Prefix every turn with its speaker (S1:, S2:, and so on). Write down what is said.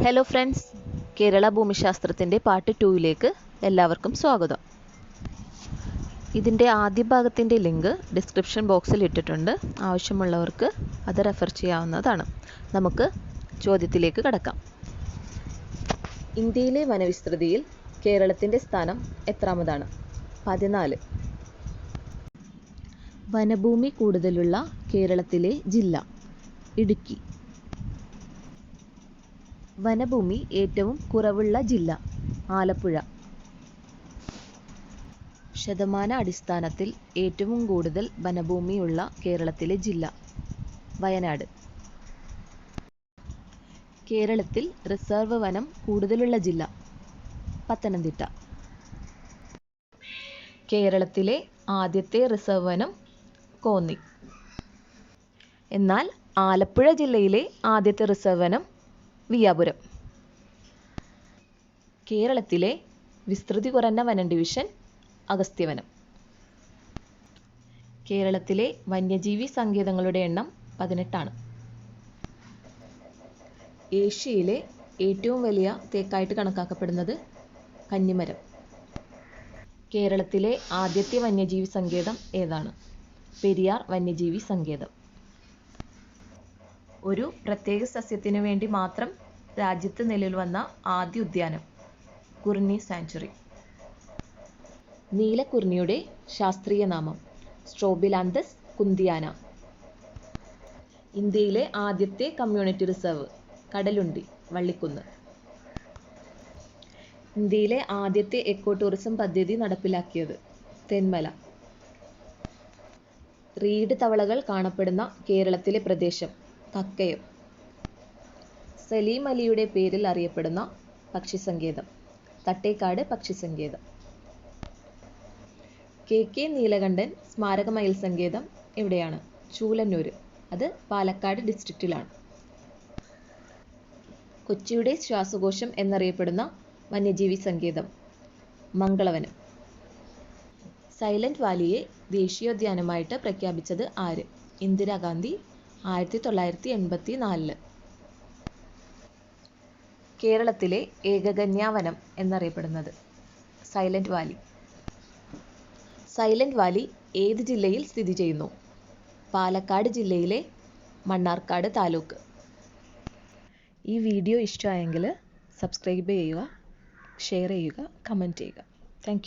S1: Hello friends Kerala ഭൂമിശാസ്ത്രത്തിന്റെ part ടൂയിലേക്ക് എല്ലാവർക്കും സ്വാഗതം. ഇതിന്റെ ആദ്യ ഭാഗത്തിന്റെ ലിങ്ക് ഡിസ്ക്രിപ്ഷൻ ബോക്സിൽ ഇട്ടിട്ടുണ്ട്. ആവശ്യമുള്ളവർക്ക് അത് റെഫർ ചെയ്യാവുന്നതാണ്. നമുക്ക് ചോദ്യത്തിലേക്ക് കടക്കാം. ഇന്ത്യയിലെ വനവിസ്തൃതിയിൽ കേരളത്തിന്റെ സ്ഥാനം എത്രാമതാണ്? പതിനാല്. വനഭൂമി കൂടുതലുള്ള കേരളത്തിലെ ജില്ല ഇടുക്കി. വനഭൂമി ഏറ്റവും കുറവുള്ള ജില്ല ആലപ്പുഴ. ശതമാന അടിസ്ഥാനത്തിൽ ഏറ്റവും കൂടുതൽ വനഭൂമിയുള്ള കേരളത്തിലെ ജില്ല വയനാട്. കേരളത്തിൽ റിസർവ് വനം കൂടുതലുള്ള ജില്ല പത്തനംതിട്ട. കേരളത്തിലെ ആദ്യത്തെ റിസർവ് വനം കോന്നി. എന്നാൽ ആലപ്പുഴ ജില്ലയിലെ ആദ്യത്തെ റിസർവ് വനം വിയാപുരം. കേരളത്തിലെ വിസ്തൃതി കുറഞ്ഞ വനം ഡിവിഷൻ അഗസ്ത്യവനം. കേരളത്തിലെ വന്യജീവി സങ്കേതങ്ങളുടെ എണ്ണം പതിനെട്ടാണ്. ഏഷ്യയിലെ ഏറ്റവും വലിയ തേക്കായിട്ട് കണക്കാക്കപ്പെടുന്നത് കന്നിമരം. കേരളത്തിലെ ആദ്യത്തെ വന്യജീവി സങ്കേതം ഏതാണ്? പെരിയാർ വന്യജീവി സങ്കേതം. ഒരു പ്രത്യേക സസ്യത്തിനു വേണ്ടി മാത്രം രാജ്യത്ത് നിലവിൽ വന്ന ആദ്യ ഉദ്യാനം കുർണി സാങ്ച്വറി നീലക്കുർണിയുടെ ശാസ്ത്രീയ നാമം സ്ട്രോബിലാന്തസ് കുന്തിയാന. ഇന്ത്യയിലെ ആദ്യത്തെ കമ്മ്യൂണിറ്റി റിസർവ് കടലുണ്ടി വള്ളിക്കുന്ന്. ഇന്ത്യയിലെ ആദ്യത്തെ എക്കോ ടൂറിസം പദ്ധതി നടപ്പിലാക്കിയത് തെന്മല. റീഡ് തവളകൾ കാണപ്പെടുന്ന കേരളത്തിലെ പ്രദേശം കക്കയം സലീം അലിയുടെ പേരിൽ അറിയപ്പെടുന്ന പക്ഷി പക്ഷിസങ്കേതം. തട്ടേക്കാട് പക്ഷിസങ്കേതം. കെ കെ നീലകണ്ഠൻ സ്മാരക മയിൽ സങ്കേതം എവിടെയാണ് ചൂലന്നൂര്. അത് പാലക്കാട് ഡിസ്ട്രിക്റ്റിലാണ്. കൊച്ചിയുടെ ശ്വാസകോശം എന്നറിയപ്പെടുന്ന വന്യജീവി സങ്കേതം. മംഗളവനം. സൈലന്റ് വാലിയെ ദേശീയോദ്യാനമായിട്ട് പ്രഖ്യാപിച്ചത് ആര്? ഇന്ദിരാഗാന്ധി ആയിരത്തി തൊള്ളായിരത്തി എൺപത്തി നാലിൽ കേരളത്തിലെ ഏകകന്യാവനം എന്നറിയപ്പെടുന്നത് സൈലന്റ് വാലി. സൈലന്റ് വാലി ഏത് ജില്ലയിൽ സ്ഥിതി ചെയ്യുന്നു? പാലക്കാട് ജില്ലയിലെ മണ്ണാർക്കാട് താലൂക്ക്. ഈ വീഡിയോ ഇഷ്ടമായെങ്കിൽ സബ്സ്ക്രൈബ് ചെയ്യുക ഷെയർ ചെയ്യുക കമന്റ് ചെയ്യുക. താങ്ക്